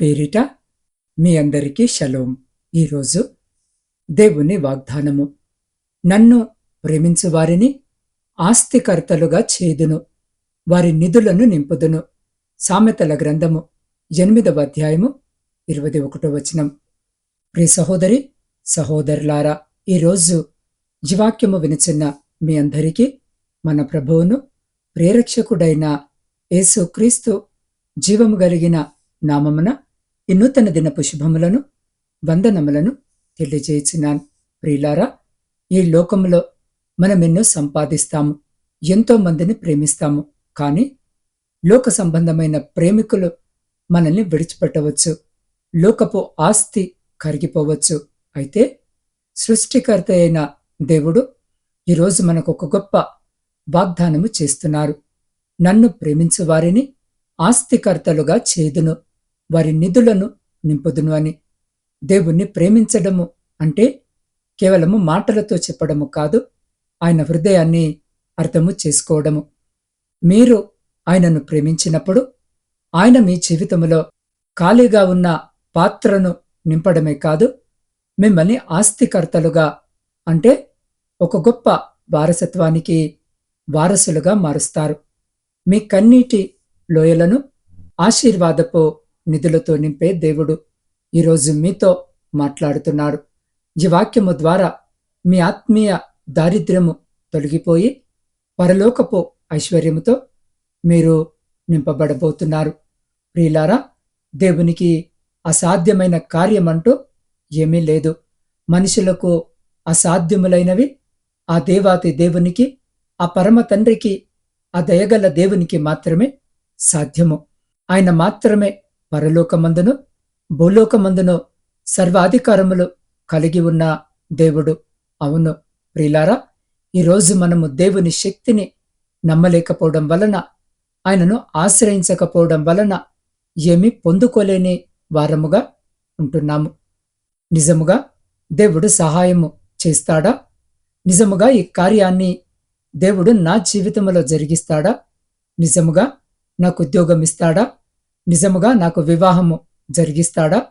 పేరిట మీ అందరికీ షలోం. ఈరోజు దేవుని వాగ్దానము. నన్ను ప్రేమించు వారిని ఆస్తికర్తలుగా చేదును. వారి నిధులను నింపుదును. సామెతల గ్రంథము ఎనిమిదవ అధ్యాయము ఇరవై ఒకటో వచనం. ప్రియ సహోదరి సహోదరులారా ఈరోజు జీవాక్యము వినిచిన్న మీ అందరికీ మన ప్రభువును ప్రేరక్షకుడైన యేసుక్రీస్తు జీవము కలిగిన నామమున ఈ నూతన దినపు శుభములను వందనములను తెలియజేసినాను ప్రియులారా ఈ లోకములో మనం ఎన్నో సంపాదిస్తాము ఎంతో మందిని ప్రేమిస్తాము కానీ లోక సంబంధమైన ప్రేమికులు మనల్ని విడిచిపెట్టవచ్చు లోకపు ఆస్తి కరిగిపోవచ్చు. అయితే సృష్టికర్త అయిన దేవుడు ఈరోజు మనకు ఒక గొప్ప వాగ్దానము చేస్తున్నారు. నన్ను ప్రేమించు వారిని ఆస్తికర్తలుగా చేదును. వారి నిధులను నింపుదును అని దేవుణ్ణి ప్రేమించడము అంటే కేవలము మాటలతో చెప్పడము కాదు ఆయన హృదయాన్ని అర్థము చేసుకోవడము. మీరు ఆయనను ప్రేమించినప్పుడు ఆయన మీ జీవితంలో ఖాళీగా ఉన్న పాత్రను నింపడమే కాదు మిమ్మల్ని ఆస్తికర్తలుగా అంటే ఒక గొప్ప వారసత్వానికి వారసులుగా మారుస్తారు. మీ కన్నీటి లోయలను ఆశీర్వాదపు నిధులతో నింపే దేవుడు ఈరోజు మీతో మాట్లాడుతున్నారు ఈ వాక్యము ద్వారా మీ ఆత్మీయ దారిద్ర్యము తొలగిపోయి పరలోకపు ఐశ్వర్యముతో మీరు నింపబడబోతున్నారు. ప్రియులారా దేవునికి అసాధ్యమైన కార్యమంటూ ఏమీ లేదు. మనుషులకు అసాధ్యములైనవి ఆ దేవాతి దేవునికి ఆ పరమ తండ్రికి ఆ దయగల దేవునికి మాత్రమే సాధ్యము. ఆయన మాత్రమే పరలోకమందును భూలోకమందును సర్వాధికారములు కలిగి ఉన్న దేవుడు. అవును ప్రిలారా ఈరోజు మనము దేవుని శక్తిని నమ్మలేకపోవడం వలన ఆయనను ఆశ్రయించకపోవడం వలన ఏమీ పొందుకోలేని వారముగా ఉంటున్నాము. నిజముగా దేవుడు సహాయము చేస్తాడా? నిజముగా ఈ కార్యాన్ని దేవుడు నా జీవితంలో జరిగిస్తాడా? నిజముగా నాకు ఉద్యోగం ఇస్తాడా? నిజముగా నాకు వివాహము జరిగిస్తాడా?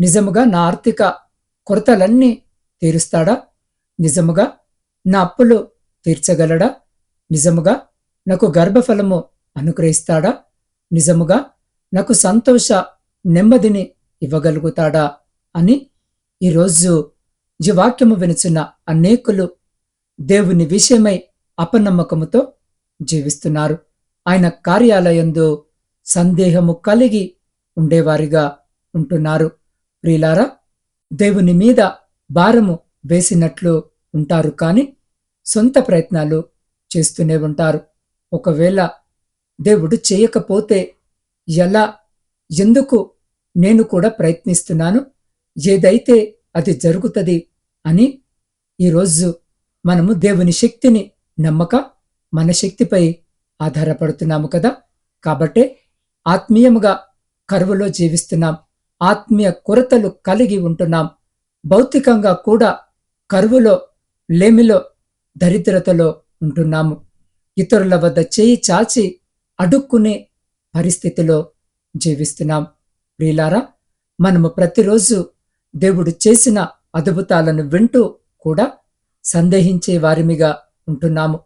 నిజముగా నా ఆర్థిక కొరతలన్నీ తీరుస్తాడా? నిజముగా నా అప్పులు తీర్చగలడా? నిజముగా నాకు గర్భఫలము అనుగ్రహిస్తాడా? నిజముగా నాకు సంతోష నెమ్మదిని ఇవ్వగలుగుతాడా? అని ఈరోజు ఈ వాక్యము వినుచున్న అనేకులు దేవుని విషయమై అపనమ్మకముతో జీవిస్తున్నారు. ఆయన కార్యాలయందు సందేహము కలిగి ఉండేవారిగా ఉంటున్నారు. ప్రియులారా దేవుని మీద భారము వేసినట్లు ఉంటారు కాని సొంత ప్రయత్నాలు చేస్తూనే ఉంటారు. ఒకవేళ దేవుడు చేయకపోతే ఎలా ఎందుకు నేను కూడా ప్రయత్నిస్తున్నాను? ఏదైతే అది జరుగుతుంది అని ఈరోజు మనము దేవుని శక్తిని నమ్మక మన శక్తిపై ఆధారపడుతున్నాము కదా. కాబట్టే ఆత్మీయముగా కరువులో జీవిస్తున్నాం. ఆత్మీయ కొరతలు కలిగి ఉంటున్నాం. భౌతికంగా కూడా కరువులో లేమిలో దరిద్రతలో ఉంటున్నాము. ఇతరుల వద్ద చేయి చాచి అడుక్కునే పరిస్థితిలో జీవిస్తున్నాం. ప్రియులారా మనము ప్రతిరోజు దేవుడు చేసిన అద్భుతాలను వింటూ కూడా సందేహించే వారిమిగా ఉంటున్నాము.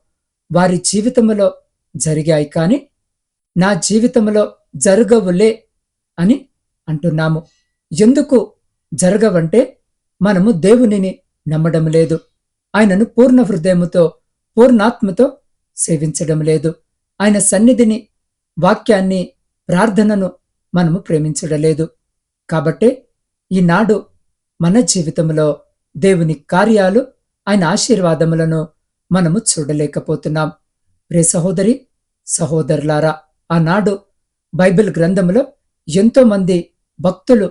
వారి జీవితంలో జరిగాయి కాని నా జీవితంలో జరగవులే అని అంటున్నాము. ఎందుకు జరగవంటే మనము దేవునిని నమ్మడం లేదు. ఆయనను పూర్ణ హృదయముతో పూర్ణాత్మతో సేవించడం లేదు. ఆయన సన్నిధిని వాక్యాన్ని ప్రార్థనను మనము ప్రేమించడలేదు కాబట్టే ఈనాడు మన జీవితంలో దేవుని కార్యాలు ఆయన ఆశీర్వాదములను మనము చూడలేకపోతున్నాం. రే సహోదరి సహోదరులారా ఆనాడు బైబిల్ గ్రంథంలో ఎంతో మంది భక్తులు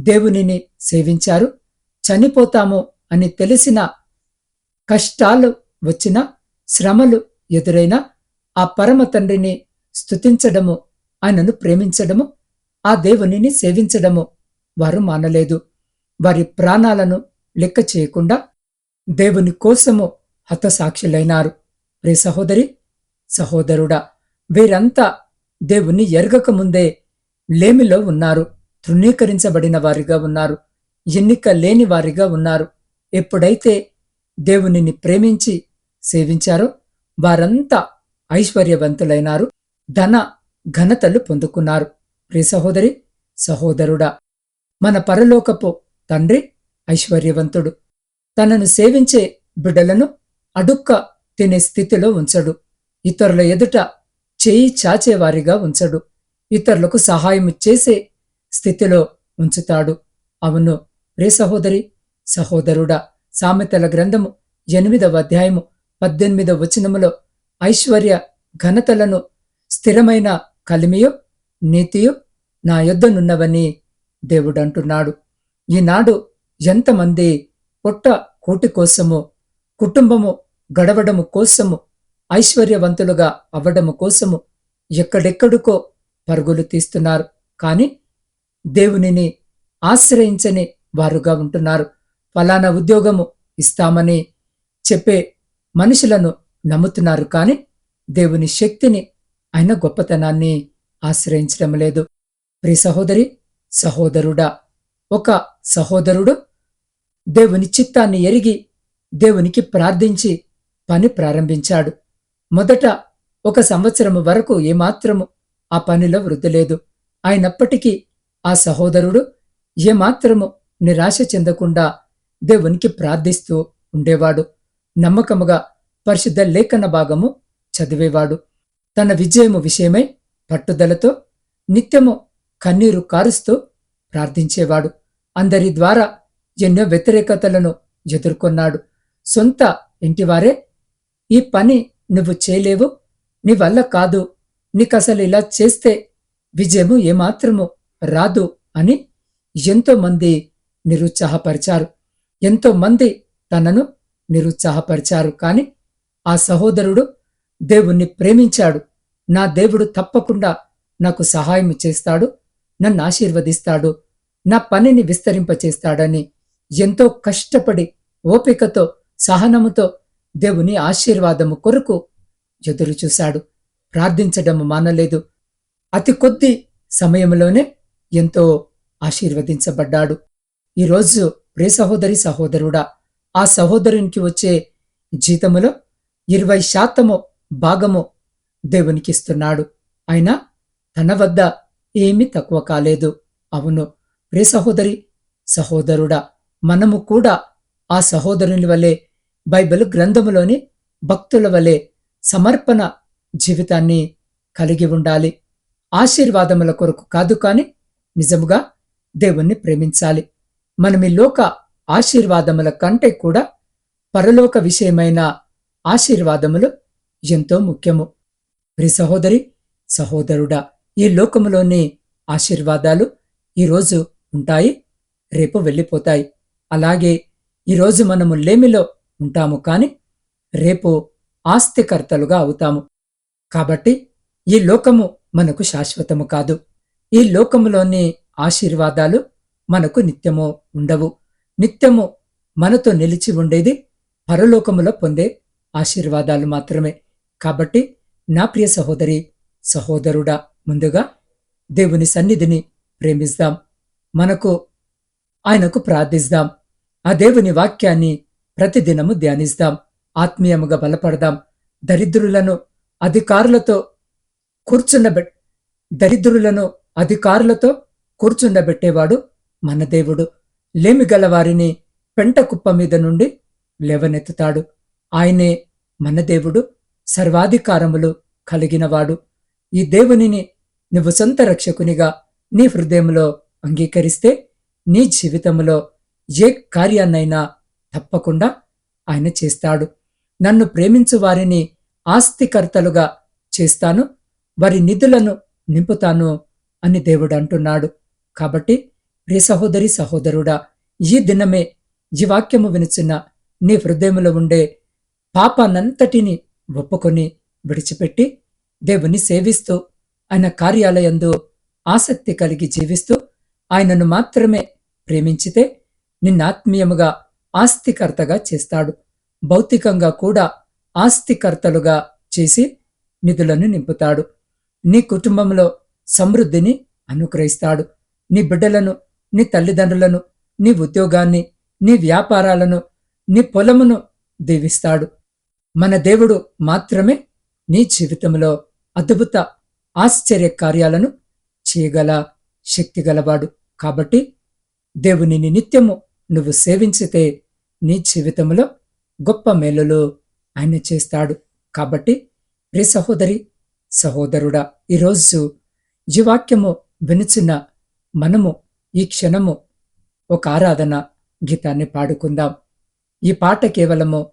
దేవునిని సేవించారు. చనిపోతాము అని తెలిసిన కష్టాలు వచ్చిన శ్రమలు ఎదురైన ఆ పరమ తండ్రిని స్తుతించడము ఆయనను ప్రేమించడము ఆ దేవునిని సేవించడము వారు మానలేదు. వారి ప్రాణాలను లెక్క చేయకుండా దేవుని కోసము హతసాక్షులైనారు. రే సహోదరి సహోదరుడా వీరంతా దేవుణ్ణి ఎరగక ముందే లేమిలో ఉన్నారు తృణీకరించబడిన వారిగా ఉన్నారు ఎన్నిక లేని వారిగా ఉన్నారు. ఎప్పుడైతే దేవునిని ప్రేమించి సేవించారో వారంతా ఐశ్వర్యవంతులైనారు ధన ఘనతలు పొందుకున్నారు. ప్రియ సహోదరి సహోదరుడా మన పరలోకపు తండ్రి ఐశ్వర్యవంతుడు. తనను సేవించే బిడ్డలను అడుక్క తినే స్థితిలో ఉంచడు. ఇతరుల ఎదుట చేయి చాచేవారిగా ఉంచడు. ఇతరులకు సహాయం చేసే స్థితిలో ఉంచుతాడు. అవును రే సహోదరి సహోదరుడా సామెతల గ్రంథము ఎనిమిదవ అధ్యాయము పద్దెనిమిదవ వచనములో ఐశ్వర్య ఘనతలను స్థిరమైన కలిమియు నీతియు నా యొద్దనున్నవని దేవుడంటున్నాడు. ఈనాడు ఎంతమంది పొట్ట కూటి కోసము కుటుంబము గడవడము కోసము ఐశ్వర్యవంతులుగా అవ్వడము కోసము ఎక్కడెక్కడికో పరుగులు తీస్తున్నారు. కాని దేవునిని ఆశ్రయించని వారుగా ఉంటున్నారు. ఫలానా ఉద్యోగము ఇస్తామని చెప్పే మనుషులను నమ్ముతున్నారు. కాని దేవుని శక్తిని ఆయన గొప్పతనాన్ని ఆశ్రయించడం లేదు. ప్రి సహోదరి సహోదరుడా ఒక సహోదరుడు దేవుని చిత్తాన్ని ఎరిగి దేవునికి ప్రార్థించి పని ప్రారంభించాడు. మొదట ఒక సంవత్సరము వరకు ఏమాత్రము ఆ పనిలో వృద్ధి లేదు. అయినప్పటికీ ఆ సహోదరుడు ఏమాత్రము నిరాశ చెందకుండా దేవునికి ప్రార్థిస్తూ ఉండేవాడు. నమ్మకముగా పరిశుద్ధ లేఖన భాగము చదివేవాడు. తన విజయము విషయమై పట్టుదలతో నిత్యము కన్నీరు కారుస్తూ ప్రార్థించేవాడు. అందరి ద్వారా ఎన్నో వ్యతిరేకతలను ఎదుర్కొన్నాడు. సొంత ఇంటివారే ఈ పని నువ్వు చేయలేవు. నీ వల్ల కాదు. నీకసలు ఇలా చేస్తే విజయము ఏమాత్రము రాదు అని ఎంతో మంది నిరుత్సాహపరిచారు. ఎంతో మంది తనను నిరుత్సాహపరిచారు. కాని ఆ సహోదరుడు దేవుణ్ణి ప్రేమించాడు. నా దేవుడు తప్పకుండా నాకు సహాయం చేస్తాడు. నన్ను ఆశీర్వదిస్తాడు. నా పనిని విస్తరింపచేస్తాడని ఎంతో కష్టపడి ఓపికతో సహనముతో దేవుని ఆశీర్వాదము కొరకు ఎదురుచూశాడు ప్రార్థించడం మానలేదు. అతి కొద్ది సమయంలోనే ఎంతో ఆశీర్వదించబడ్డాడు. ఈరోజు ప్రే సహోదరి సహోదరుడా ఆ సహోదరునికి వచ్చే జీతములో ఇరవై శాతము భాగము దేవునికిస్తున్నాడు అయినా తన వద్ద ఏమీ తక్కువ కాలేదు. అవును ప్రే సహోదరి సహోదరుడా మనము కూడా ఆ సహోదరుని వలె బైబిల్ గ్రంథములోని భక్తుల వలె సమర్పణ జీవితాన్ని కలిగి ఉండాలి. ఆశీర్వాదముల కొరకు కాదు కాని నిజముగా దేవుణ్ణి ప్రేమించాలి. మనం ఈ లోక ఆశీర్వాదముల కంటే కూడా పరలోక విషయమైన ఆశీర్వాదములు ఎంతో ముఖ్యము. ప్రి సహోదరి సహోదరుడా ఈ లోకములోని ఆశీర్వాదాలు ఈరోజు ఉంటాయి రేపు వెళ్ళిపోతాయి. అలాగే ఈరోజు మనము లేమిలో ఉంటాము కాని రేపు ఆస్తికర్తలుగా అవుతాము. కాబట్టి ఈ లోకము మనకు శాశ్వతము కాదు. ఈ లోకములోని ఆశీర్వాదాలు మనకు నిత్యము ఉండవు. నిత్యము మనతో నిలిచి ఉండేది పరలోకములో పొందే ఆశీర్వాదాలు మాత్రమే. కాబట్టి నా ప్రియ సహోదరి సహోదరుడా ముందుగా దేవుని సన్నిధిని ప్రేమిస్తాం. మనకు ఆయనకు ప్రార్థిస్తాం. ఆ దేవుని వాక్యాన్ని ప్రతిదినము ధ్యానిస్తాం. ఆత్మీయముగా బలపడదాం. దరిద్రులను అధికారులతో కూర్చుండబె దరిద్రులను అధికారులతో కూర్చుండబెట్టేవాడు మన దేవుడు. లేమిగల వారిని పెంట కుప్ప మీద నుండి లేవనెత్తుతాడు. ఆయనే మన దేవుడు సర్వాధికారములు కలిగినవాడు. ఈ దేవునిని నువ్వు సొంత రక్షకునిగా నీ హృదయంలో అంగీకరిస్తే నీ జీవితంలో ఏ కార్యాన్నైనా తప్పకుండా ఆయన చేస్తాడు. నన్ను ప్రేమించు వారిని ఆస్తికర్తలుగా చేస్తాను. వారి నిధులను నింపుతాను అని దేవుడు అంటున్నాడు. కాబట్టి ప్రియ సహోదరి సహోదరుడా ఈ దినమే ఈ వాక్యము వినిచిన నీ హృదయములో ఉండే పాపానంతటిని ఒప్పుకొని విడిచిపెట్టి దేవుని సేవిస్తూ ఆయన కార్యాలయందు ఆసక్తి కలిగి జీవిస్తూ ఆయనను మాత్రమే ప్రేమించితే నిన్నాత్మీయముగా ఆస్తికర్తగా చేస్తాడు. భౌతికంగా కూడా ఆస్తికర్తలుగా చేసి నిధులను నింపుతాడు. నీ కుటుంబంలో సమృద్ధిని అనుగ్రహిస్తాడు. నీ బిడ్డలను నీ తల్లిదండ్రులను నీ ఉద్యోగాన్ని నీ వ్యాపారాలను నీ పొలమును దీవిస్తాడు. మన దేవుడు మాత్రమే నీ జీవితంలో అద్భుత ఆశ్చర్య కార్యాలను చేయగల శక్తిగలవాడు కాబట్టి దేవునిని నిత్యము నువ్వు సేవించితే నీ జీవితంలో గొప్ప మేలులు ఆయన చేస్తాడు. కాబట్టి ప్రి సహోదరి సహోదరుడా ఈరోజు ఈ వాక్యము వినిచిన మనము ఈ క్షణము ఒక ఆరాధన గీతాన్ని పాడుకుందాం. ఈ పాట కేవలము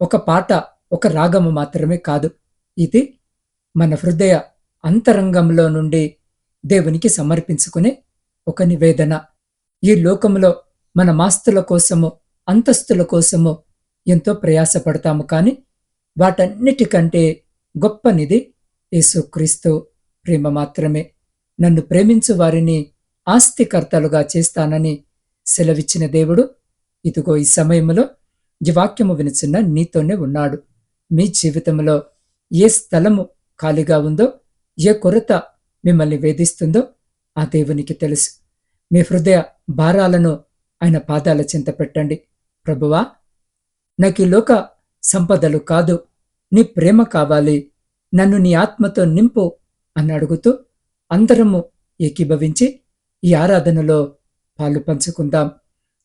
ఒక పాట ఒక రాగము మాత్రమే కాదు. ఇది మన హృదయ అంతరంగంలో నుండి దేవునికి సమర్పించుకునే ఒక నివేదన. ఈ లోకంలో మన మాస్తుల కోసము అంతస్తుల కోసము ఎంతో ప్రయాసపడతాము. కానీ వాటన్నిటికంటే గొప్ప నిధి యేసుక్రీస్తు ప్రేమ మాత్రమే. నన్ను ప్రేమించు వారిని ఆస్తికర్తలుగా చేస్తానని సెలవిచ్చిన దేవుడు ఇదిగో ఈ సమయంలో ఈ వాక్యము వినిచిన నీతోనే ఉన్నాడు. మీ జీవితంలో ఏ స్థలము ఖాళీగా ఉందో ఏ కొరత మిమ్మల్ని వేధిస్తుందో ఆ దేవునికి తెలుసు. మీ హృదయ భారాలను ఆయన పాదాల చింత పెట్టండి. ప్రభువా నాకు ఈ లోక సంపదలు కాదు నీ ప్రేమ కావాలి నన్ను నీ ఆత్మతో నింపు అని అడుగుతూ అందరము ఏకీభవించి ఈ ఆరాధనలో పాలు పంచుకుందాం.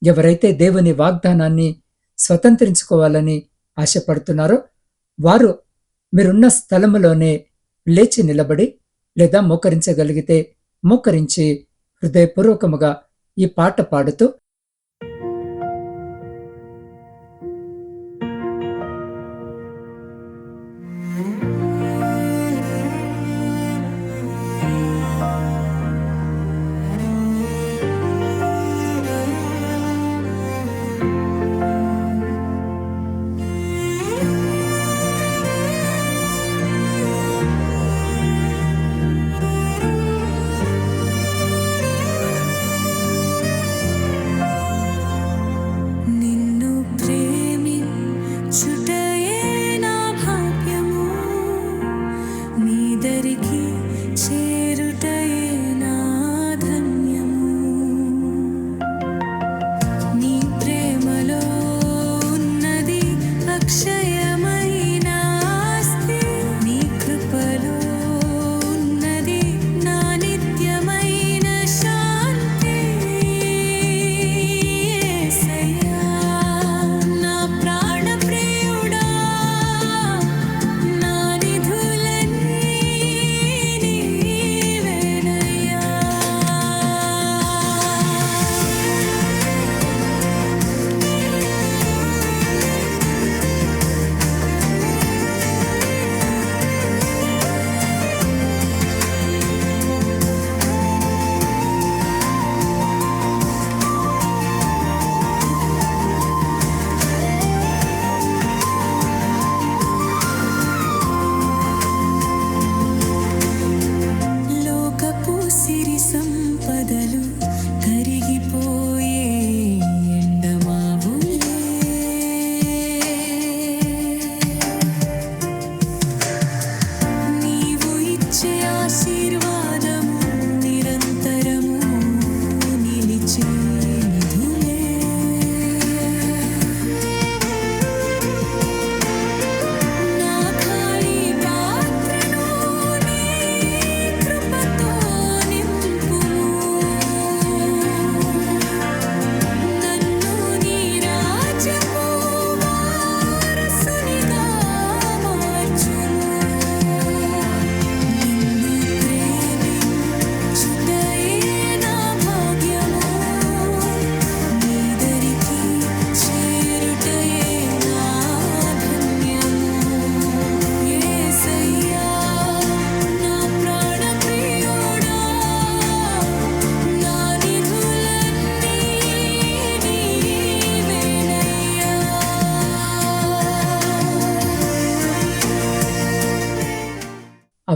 ఎవరైతే దేవుని వాగ్దానాన్ని స్వతంత్రించుకోవాలని ఆశపడుతున్నారో వారు మీరున్న స్థలములోనే లేచి నిలబడి లేదా మోకరించగలిగితే మోకరించి హృదయపూర్వకముగా ఈ పాట పాడుతూ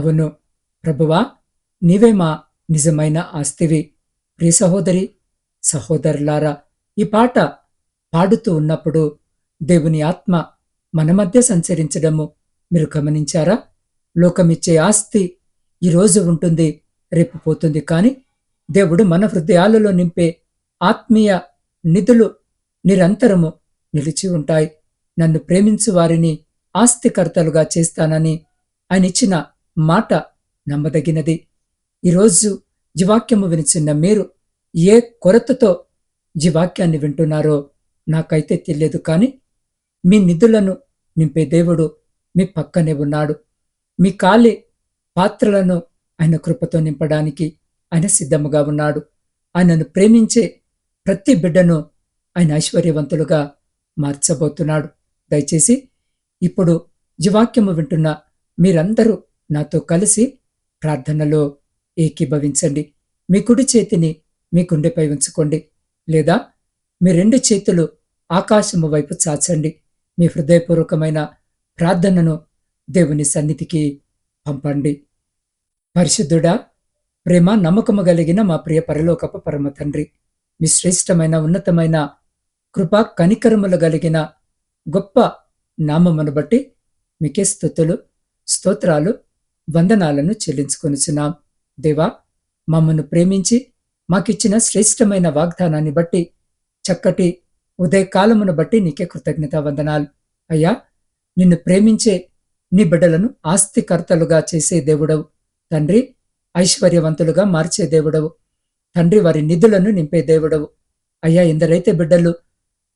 అవును. ప్రభువా నీవే మా నిజమైన ఆస్తివి. ప్రియ సహోదరి సహోదరులారా ఈ పాట పాడుతూ ఉన్నప్పుడు దేవుని ఆత్మ మన మధ్య సంచరించడము మీరు గమనించారా? లోకమిచ్చే ఆస్తి ఈరోజు ఉంటుంది రేపు పోతుంది. కానీ దేవుడు మన హృదయాలలో నింపే ఆత్మీయ నిధులు నిరంతరము నిలిచి ఉంటాయి. నన్ను ప్రేమించు వారిని ఆస్తికర్తలుగా చేస్తానని ఆయన ఇచ్చిన మాట నమ్మదగినది. ఈరోజు జీవాక్యము వినిచిన్న మీరు ఏ కొరతతో జీవాక్యాన్ని వింటున్నారో నాకైతే తెలియదు కానీ మీ నిధులను నింపే దేవుడు మీ పక్కనే ఉన్నాడు. మీ కాలి పాత్రలను ఆయన కృపతో నింపడానికి ఆయన సిద్ధముగా ఉన్నాడు. ఆయనను ప్రేమించే ప్రతి బిడ్డను ఆయన ఐశ్వర్యవంతులుగా మార్చబోతున్నాడు. దయచేసి ఇప్పుడు జీవాక్యము వింటున్న మీరందరూ నాతో కలిసి ప్రార్థనలో ఏకీభవించండి. మీ కుడి చేతిని మీ గుండెపై ఉంచుకోండి. లేదా మీ రెండు చేతులు ఆకాశము వైపు చాచండి. మీ హృదయపూర్వకమైన ప్రార్థనను దేవుని సన్నిధికి పంపండి. పరిశుద్ధుడా ప్రేమ నమ్మకము కలిగిన మా ప్రియ పరలోకపు పరమ తండ్రి మీ శ్రేష్టమైన ఉన్నతమైన కృపా కనికరములు కలిగిన గొప్ప నామమును బట్టి మీకే స్థుతులు స్తోత్రాలు వందనాలను చెల్లించుకొనిచున్నాం. దేవా మమ్మను ప్రేమించి మాకిచ్చిన శ్రేష్టమైన వాగ్దానాన్ని బట్టి చక్కటి ఉదయకాలమును బట్టి నీకే కృతజ్ఞత వందనాలు. అయ్యా నిన్ను ప్రేమించే నీ బిడ్డలను ఆస్తికర్తలుగా చేసే దేవుడవు. తండ్రి ఐశ్వర్యవంతులుగా మార్చే దేవుడవు. తండ్రి వారి నిధులను నింపే దేవుడవు. అయ్యా ఎందరైతే బిడ్డలు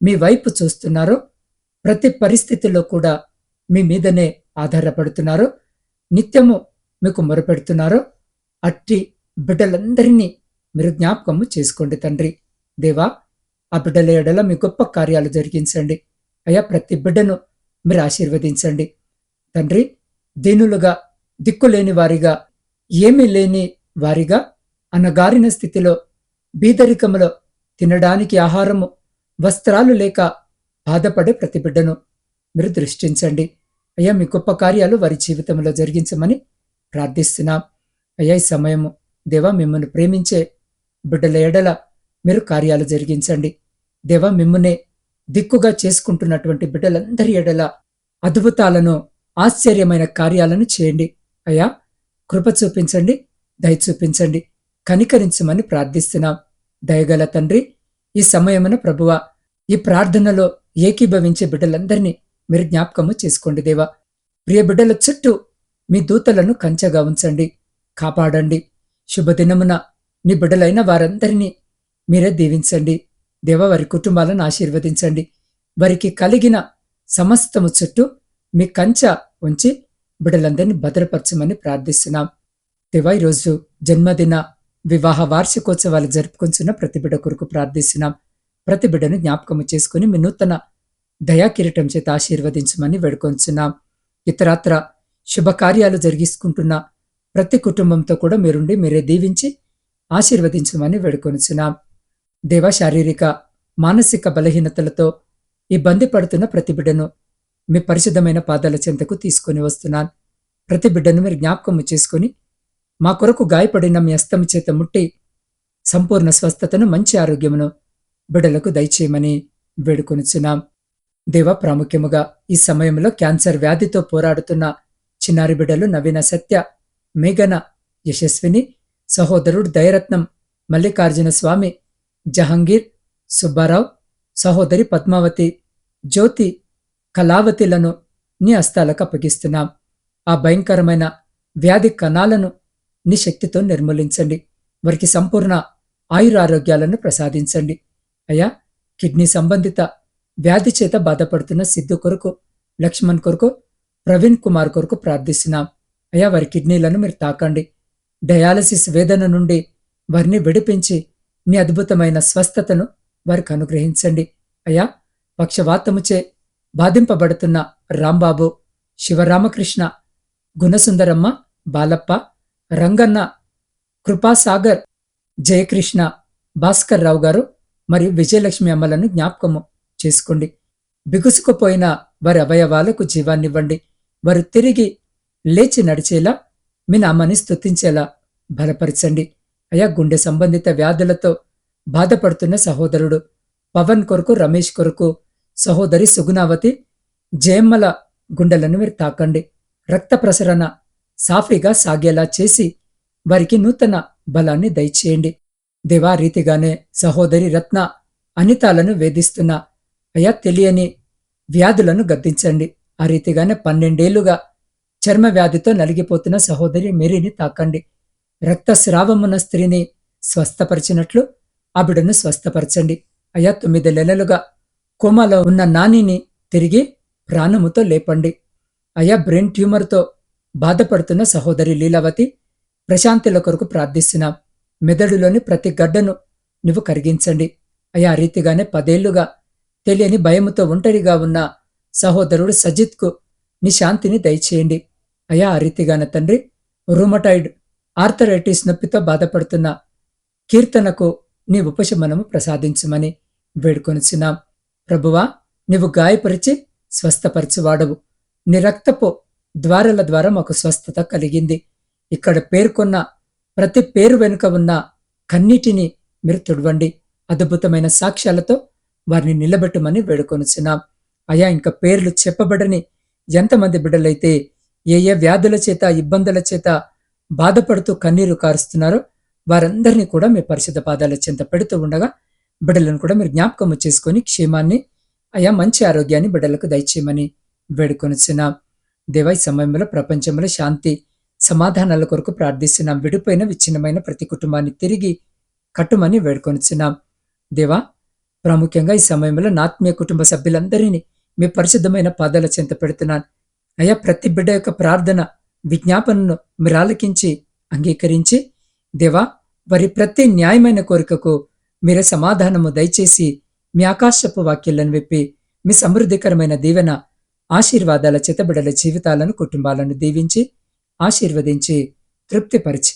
మీ వైపు చూస్తున్నారో ప్రతి పరిస్థితిలో కూడా మీ మీదనే ఆధారపడుతున్నారో నిత్యము మీకు మొరపెడుతున్నారో అట్టి బిడ్డలందరినీ మీరు జ్ఞాపకము చేసుకోండి తండ్రి. దేవా ఆ బిడ్డల ఎడల మీ గొప్ప కార్యాలు జరిగించండి. అయ్యా ప్రతి బిడ్డను మీరు ఆశీర్వదించండి. తండ్రి దీనులుగా దిక్కులేని వారిగా ఏమీ లేని వారిగా అన్నగారిన స్థితిలో బీదరికములో తినడానికి ఆహారము వస్త్రాలు లేక బాధపడే ప్రతి బిడ్డను మీరు దృష్టించండి. అయ్యా మీ గొప్ప కార్యాలు వారి జీవితంలో జరిగించమని ప్రార్థిస్తున్నాం. అయ్యా ఈ సమయము దేవా మిమ్మల్ని ప్రేమించే బిడ్డల ఎడల మీరు కార్యాలు జరిగించండి. దేవా మిమ్మల్నే దిక్కుగా చేసుకుంటున్నటువంటి బిడ్డలందరి ఎడల అద్భుతాలను ఆశ్చర్యమైన కార్యాలను చేయండి. అయ్యా కృప చూపించండి దయ చూపించండి కనికరించమని ప్రార్థిస్తున్నాం. దయగల తండ్రి ఈ సమయమున ప్రభువ ఈ ప్రార్థనలో ఏకీభవించే బిడ్డలందరినీ మీరు జ్ఞాపకము చేసుకోండి దేవా. ప్రియ బిడ్డల చుట్టూ మీ దూతలను కంచగా ఉంచండి కాపాడండి. శుభదినమున నీ బిడ్డలైన వారందరినీ మీరే దీవించండి. దేవ వారి కుటుంబాలను ఆశీర్వదించండి. వారికి కలిగిన సమస్తము చుట్టూ మీ కంచ ఉంచి బిడ్డలందరినీ భద్రపరచమని ప్రార్థిస్తున్నాం. దేవా ఈరోజు జన్మదిన వివాహ వార్షికోత్సవాలు జరుపుకుంటున్న ప్రతి బిడ్డ కొరకు ప్రార్థిస్తున్నాం. ప్రతి బిడ్డను జ్ఞాపకము చేసుకుని మీ నూతన దయాకిరీటం చేత ఆశీర్వదించమని వేడుకొంచున్నాం. ఇతరత్ర శుభకార్యాలు జరిగించుకుంటున్న ప్రతి కుటుంబంతో కూడా మీరుండి మీరే దీవించి ఆశీర్వదించమని వేడుకొనుచున్నాం దేవ శారీరక మానసిక బలహీనతలతో ఇబ్బంది పడుతున్న ప్రతి బిడ్డను మీ పరిశుద్ధమైన పాదాల చెంతకు తీసుకొని వస్తున్నాను. ప్రతి బిడ్డను మీరు జ్ఞాపకము చేసుకుని మా కొరకు గాయపడిన మీ అస్తం చేత ముట్టి సంపూర్ణ స్వస్థతను మంచి ఆరోగ్యమును బిడ్డలకు దయచేయమని వేడుకొనుచున్నాం దేవ ప్రాముఖ్యముగా ఈ సమయంలో క్యాన్సర్ వ్యాధితో పోరాడుతున్న చిన్నారి బిడ్డలు నవీన సత్య మేఘన యశస్విని సహోదరుడు దయరత్నం మల్లికార్జున స్వామి జహంగీర్ సుబ్బారావు సహోదరి పద్మావతి జ్యోతి కళావతిలను నీ హస్తాలకు అప్పగిస్తున్నాం. ఆ భయంకరమైన వ్యాధి కణాలను నీ శక్తితో నిర్మూలించండి. వారికి సంపూర్ణ ఆయురారోగ్యాలను ప్రసాదించండి. అయ్యా కిడ్నీ సంబంధిత వ్యాధి చేత బాధపడుతున్న సిద్ధు కొరకు లక్ష్మణ్ కొరకు ప్రవీణ్ కుమార్ కొరకు ప్రార్థిస్తున్నాం. అయ్యా వారి కిడ్నీలను మీరు తాకండి. డయాలసిస్ వేదన నుండి వారిని విడిపించి నీ అద్భుతమైన స్వస్థతను వారికి అనుగ్రహించండి. అయ్యా పక్షవాతముచే బాధింపబడుతున్న రాంబాబు శివరామకృష్ణ గుణసుందరమ్మ బాలప్ప రంగన్న కృపాసాగర్ జయకృష్ణ భాస్కర్ రావు గారు మరియు విజయలక్ష్మి అమ్మలను జ్ఞాపకము. చేసుకోండి. బిగుసుకుపోయిన వారి అవయవాలకు జీవాన్నివ్వండి. వారు తిరిగి లేచి నడిచేలా మీ నామాన్ని స్థుతించేలా బలపరచండి. అయా గుండె సంబంధిత వ్యాధులతో బాధపడుతున్న సహోదరుడు పవన్ కొరకు రమేష్ కొరకు సహోదరి సుగుణావతి జయమ్మల గుండెలను మీరు తాకండి. రక్త ప్రసరణ సాఫీగా సాగేలా చేసి వారికి నూతన బలాన్ని దయచేయండి. దేవా రీతిగానే సహోదరి రత్న అనితాలను వేధిస్తున్న అయా తెలియని వ్యాధులను గద్దించండి. ఆ రీతిగానే పన్నెండేళ్ళుగా చర్మ వ్యాధితో నలిగిపోతున్న సహోదరి మేరీని తాకండి. రక్తస్రావమున్న స్త్రీని స్వస్థపరిచినట్లు ఆ బిడ్డను స్వస్థపరచండి. అయా తొమ్మిది నెలలుగా కోమాలో ఉన్న నానిని తిరిగి ప్రాణముతో లేపండి. అయా బ్రెయిన్ ట్యూమర్తో బాధపడుతున్న సహోదరి లీలావతి ప్రశాంతిల కొరకు ప్రార్థిస్తున్నాం. మెదడులోని ప్రతి గడ్డను నువ్వు కరిగించండి. అయా ఆ రీతిగానే పదేళ్ళుగా తెలియని భయముతో ఒంటరిగా ఉన్న సహోదరుడు సజిత్కు నీ శాంతిని దయచేయండి. అయా ఆ రీతిగాన తండ్రి రూమటాయిడ్ ఆర్థరైటిస్ నొప్పితో బాధపడుతున్న కీర్తనకు నీ ఉపశమనము ప్రసాదించమని వేడుకొనిచున్నాం. ప్రభువా నీవు గాయపరిచి స్వస్థపరచువాడవు. నీ రక్తపు ద్వారల ద్వారా మాకు స్వస్థత కలిగింది. ఇక్కడ పేర్కొన్న ప్రతి పేరు వెనుక ఉన్న కన్నీటిని మీరు తుడవండి. అద్భుతమైన సాక్ష్యాలతో వారిని నిలబెట్టమని వేడుకొనుచున్నాం. అయా ఇంకా పేర్లు చెప్పబడని ఎంతమంది బిడ్డలైతే ఏ ఏ వ్యాధుల చేత ఇబ్బందుల చేత బాధపడుతూ కన్నీరు కారుస్తున్నారో వారందరినీ కూడా మీ పరిశుద్ధ పాదాల చెంత పెడుతూ ఉండగా బిడ్డలను కూడా మీరు జ్ఞాపకము చేసుకొని క్షేమాన్ని అయా మంచి ఆరోగ్యాన్ని బిడ్డలకు దయచేయమని వేడుకొనిచున్నాం. దేవా ఈ సమయంలో ప్రపంచంలో శాంతి సమాధానాల కొరకు ప్రార్థిస్తున్నాం. విడిపోయిన విచ్ఛిన్నమైన ప్రతి కుటుంబాన్ని తిరిగి కట్టుమని వేడుకొనిచున్నాం. దేవా ప్రాముఖ్యంగా ఈ సమయంలో నా ఆత్మీయ కుటుంబ సభ్యులందరినీ మీ పరిశుద్ధమైన పాదాల చెంత పెడుతున్నాను. అయ్యా ప్రతి బిడ్డ యొక్క ప్రార్థన విజ్ఞాపనను మీరు ఆలకించి అంగీకరించి దేవా వారి ప్రతి న్యాయమైన కోరికకు మీరే సమాధానము దయచేసి మీ ఆకాశపు వాక్యాలను విప్పి మీ సమృద్ధికరమైన దీవెన ఆశీర్వాదాల చితబిడల జీవితాలను కుటుంబాలను దీవించి ఆశీర్వదించి తృప్తిపరిచి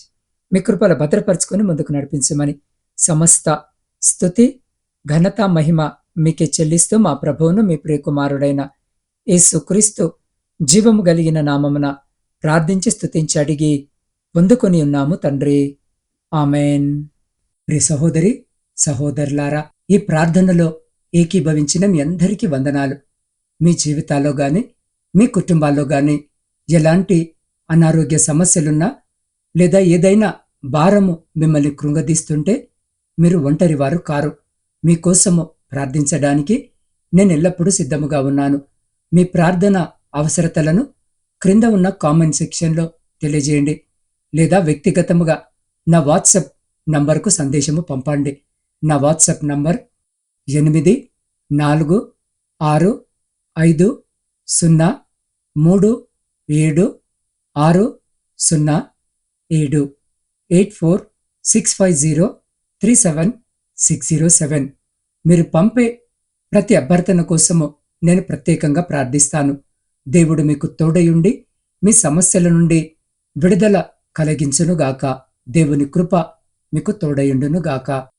మీ కృపల భద్రపరుచుకొని ముందుకు నడిపించమని సమస్త స్థుతి ఘనత మహిమ మీకే చెల్లిస్తూ మా ప్రభువును మీ ప్రియకుమారుడైన యేసుక్రీస్తు జీవము కలిగిన నామమున ప్రార్థించి స్తుతించి అడిగి పొందుకొని ఉన్నాము తండ్రి. ఆమెన్. ప్రియ సహోదరి సహోదరులారా ఈ ప్రార్థనలో ఏకీభవించిన మీ అందరికీ వందనాలు. మీ జీవితాల్లో గాని మీ కుటుంబాల్లో కానీ ఎలాంటి అనారోగ్య సమస్యలున్నా లేదా ఏదైనా భారము మిమ్మల్ని కృంగదీస్తుంటే మీరు ఒంటరి వారు కారు. మీకోసము ప్రార్థించడానికి నేను ఎల్లప్పుడూ సిద్ధముగా ఉన్నాను. మీ ప్రార్థన అవసరతలను క్రింద ఉన్న కామెంట్ సెక్షన్లో తెలియజేయండి. లేదా వ్యక్తిగతముగా నా వాట్సాప్ నంబర్కు సందేశము పంపండి. నా వాట్సాప్ నంబర్ ఎనిమిది నాలుగు ఆరు ఐదు సున్నా మూడు ఏడు ఆరు సున్నా ఏడు eight four six five zero three seven six zero seven. మీరు పంపే ప్రతి అభ్యర్థన కోసము నేను ప్రత్యేకంగా ప్రార్థిస్తాను. దేవుడు మీకు తోడయుండి మీ సమస్యల నుండి విడుదల కలిగించునుగాక. దేవుని కృప మీకు తోడయుండునుగాక